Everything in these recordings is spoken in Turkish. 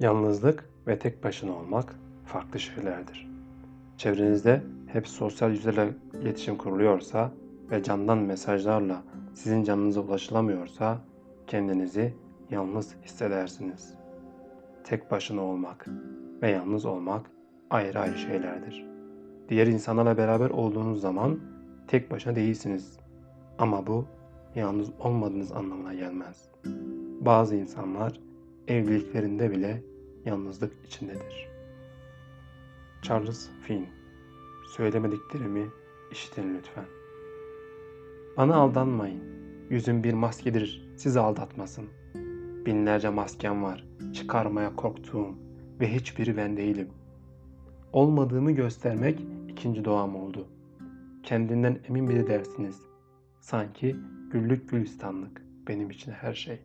Yalnızlık ve tek başına olmak farklı şeylerdir. Çevrenizde hep sosyal yüzlerle iletişim kuruluyorsa ve candan mesajlarla sizin canınıza ulaşılamıyorsa kendinizi yalnız hissedersiniz. Tek başına olmak ve yalnız olmak ayrı ayrı şeylerdir. Diğer insanlarla beraber olduğunuz zaman tek başına değilsiniz. Ama bu yalnız olmadığınız anlamına gelmez. Bazı insanlar evliliklerinde bile yalnızlık içindedir. Charles Finn Söylemediklerimi işitin lütfen. Bana aldanmayın. Yüzüm bir maskedir, sizi aldatmasın. Binlerce maskem var, çıkarmaya korktuğum ve hiçbiri ben değilim. Olmadığımı göstermek ikinci doğam oldu. Kendinden emin biri dersiniz. Sanki güllük gülistanlık benim için her şey.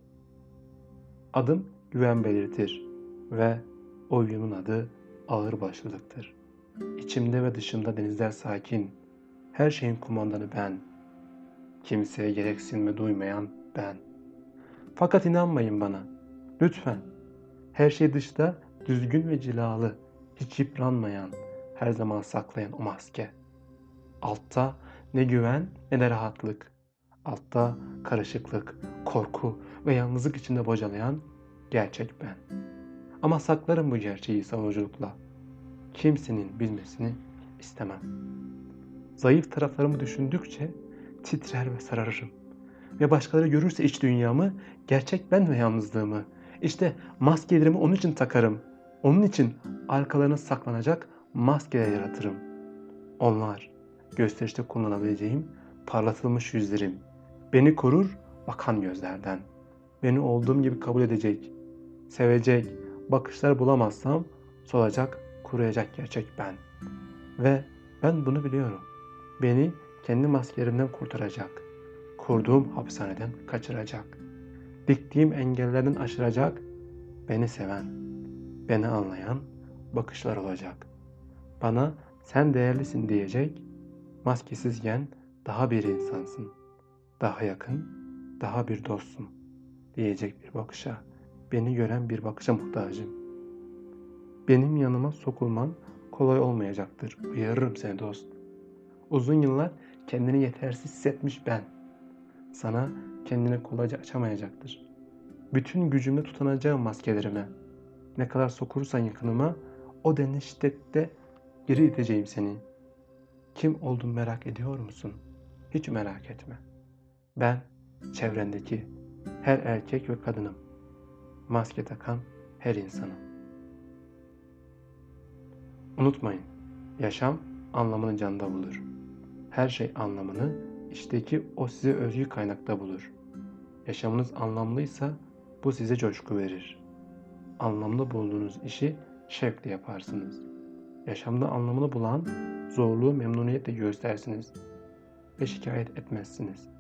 Adım güven belirtir ve oyunun adı ağırbaşlılıktır. İçimde ve dışımda denizler sakin. Her şeyin kumandanı ben. Kimseye gereksinme duymayan ben. Fakat inanmayın bana. Lütfen. Her şey dışta düzgün ve cilalı, hiç yıpranmayan, her zaman saklayan o maske. Altta ne güven ne de rahatlık. Altta karışıklık, korku ve yalnızlık içinde bocalayan gerçek ben. Ama saklarım bu gerçeği savunuculukla. Kimsenin bilmesini istemem. Zayıf taraflarımı düşündükçe titrer ve sararırım. Ve başkaları görürse iç dünyamı, gerçek ben ve yalnızlığımı. İşte maskelerimi onun için takarım. Onun için arkalarına saklanacak maskeler yaratırım. Onlar gösterişte kullanabileceğim parlatılmış yüzlerim. Beni korur bakan gözlerden. Beni olduğum gibi kabul edecek, sevecek, bakışlar bulamazsam solacak, kuruyacak gerçek ben. Ve ben bunu biliyorum. Beni kendi maskelerimden kurtaracak. Kurduğum hapishaneden kaçıracak. Diktiğim engellerden aşıracak. Beni seven, beni anlayan bakışlar olacak. Bana sen değerlisin diyecek. Maskesizken daha bir insansın. Daha yakın, daha bir dostsun diyecek bir bakışa. Beni gören bir bakışa muhtacım. Benim yanıma sokulman kolay olmayacaktır. Uyarırım seni dost. Uzun yıllar kendini yetersiz hissetmiş ben. Sana kendini kolayca açamayacaktır. Bütün gücümle tutunacağım maskelerime. Ne kadar sokursan yakınıma o denli şiddette geri iteceğim seni. Kim oldun merak ediyor musun? Hiç merak etme. Ben çevrendeki her erkek ve kadınım. Maske takan her insanım. Unutmayın, yaşam anlamını canda bulur. Her şey anlamını içteki o size özgü kaynakta bulur. Yaşamınız anlamlıysa bu size coşku verir. Anlamlı bulduğunuz işi şevkle yaparsınız. Yaşamda anlamını bulan zorluğu memnuniyetle göstersiniz ve şikayet etmezsiniz.